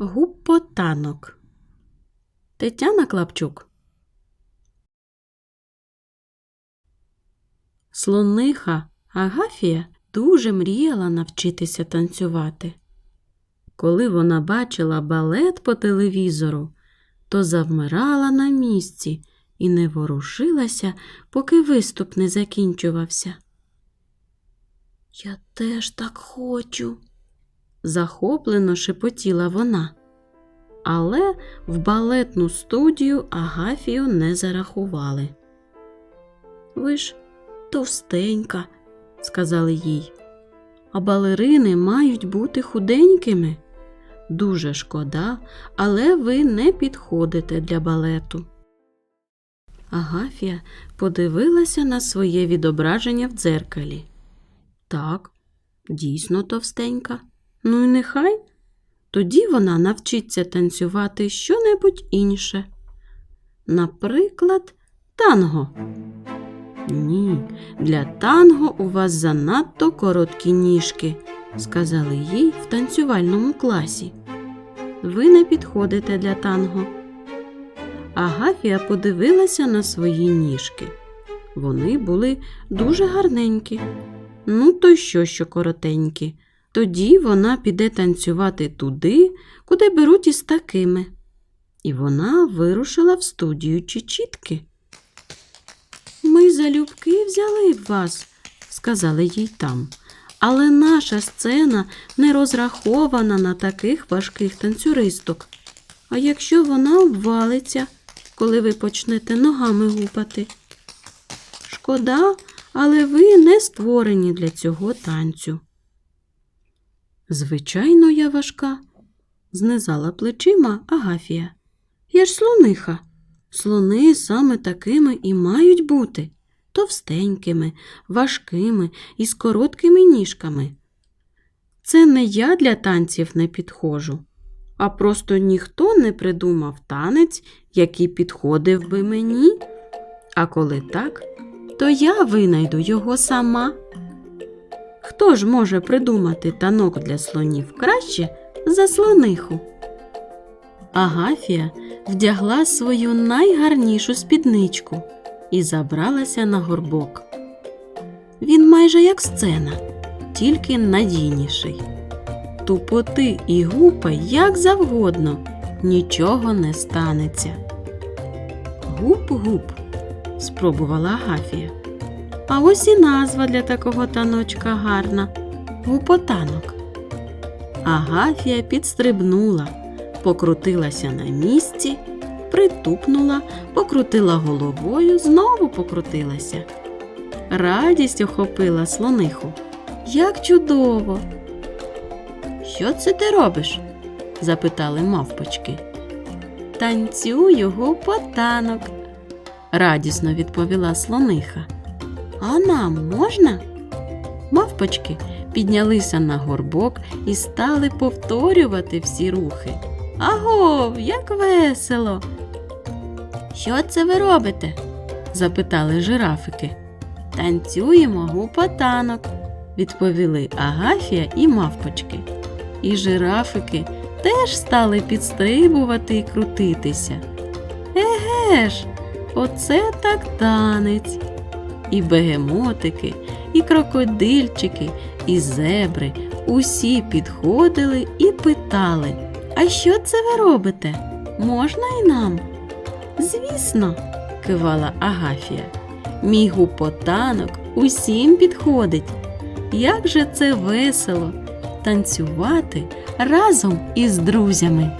Гупотанок. Тетяна Клапчук. Слониха Агафія дуже мріяла навчитися танцювати. Коли вона бачила балет по телевізору, то завмирала на місці і не ворушилася, поки виступ не закінчувався. Я теж так хочу, захоплено шепотіла вона. Але в балетну студію Агафію не зарахували. Ви ж товстенька, сказали їй, а балерини мають бути худенькими. Дуже шкода, але ви не підходите для балету. Агафія подивилася на своє відображення в дзеркалі. Так, дійсно товстенька. Ну і нехай. Тоді вона навчиться танцювати щонебудь інше. Наприклад, танго. Ні, для танго у вас занадто короткі ніжки, сказали їй в танцювальному класі. Ви не підходите для танго. Агафія подивилася на свої ніжки. Вони були дуже гарненькі. Ну, то що, що коротенькі. Тоді вона піде танцювати туди, куди беруть із такими. І вона вирушила в студію Чичітки. Ми залюбки взяли б вас, сказали їй там. Але наша сцена не розрахована на таких важких танцюристок. А якщо вона обвалиться, коли ви почнете ногами гупати? Шкода, але ви не створені для цього танцю. Звичайно, я важка, знизала плечима Агафія. Я ж слониха. Слони саме такими і мають бути товстенькими, важкими і з короткими ніжками. Це не я для танців не підходжу, а просто ніхто не придумав танець, який підходив би мені. А коли так, то я винайду його сама. Хто ж може придумати танок для слонів краще за слониху? Агафія вдягла свою найгарнішу спідничку і забралася на горбок. Він майже як сцена, тільки надійніший. Тупоти і гупай як завгодно, нічого не станеться. Гуп-гуп, спробувала Агафія. А ось і назва для такого таночка гарна гупотанок. Агафія підстрибнула, покрутилася на місці, притупнула, покрутила головою, знову покрутилася. Радість охопила слониху. Як чудово! Що це ти робиш? запитали мавпочки. Танцюю гупотанок, радісно відповіла слониха. А нам можна? Мавпочки піднялися на горбок і стали повторювати всі рухи. Агов, як весело. Що це ви робите? запитали жирафики. Танцюємо гупотанок, відповіли Агафія і мавпочки. І жирафики теж стали підстрибувати і крутитися. Еге ж, оце так танець і бегемотики, і крокодильчики, і зебри усі підходили і питали, а що це ви робите? Можна і нам? Звісно, кивала Агафія. Мій гупотанок усім підходить. Як же це весело танцювати разом із друзями.